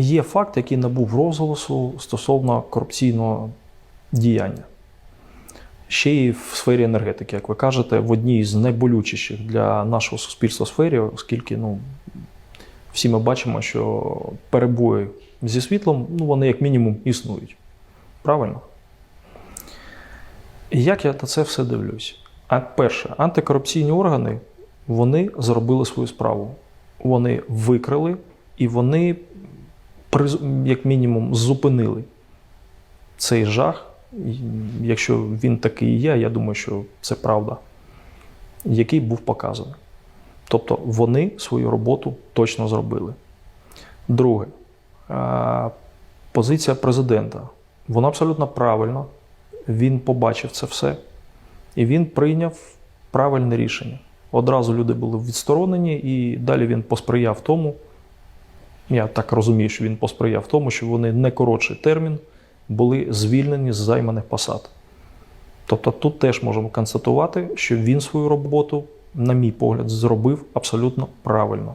Є факт, який набув розголосу стосовно корупційного діяння. Ще й в сфері енергетики, як ви кажете, в одній з найболючіших для нашого суспільства сфері, оскільки ну, всі ми бачимо, що перебої зі світлом, ну, вони як мінімум існують. Правильно? І як я на це все дивлюсь? Перше, антикорупційні органи вони зробили свою справу. Вони викрили і вони, як мінімум, зупинили цей жах. Якщо він такий є, я думаю, що це правда, який був показаний. Тобто вони свою роботу точно зробили. Друге, позиція президента. Вона абсолютно правильна. Він побачив це все і він прийняв правильне рішення. Одразу люди були відсторонені, і далі він посприяв тому. Я так розумію, що він посприяв тому, що вони не коротший термін були звільнені з займаних посад. Тобто тут теж можемо констатувати, що він свою роботу, на мій погляд, зробив абсолютно правильно.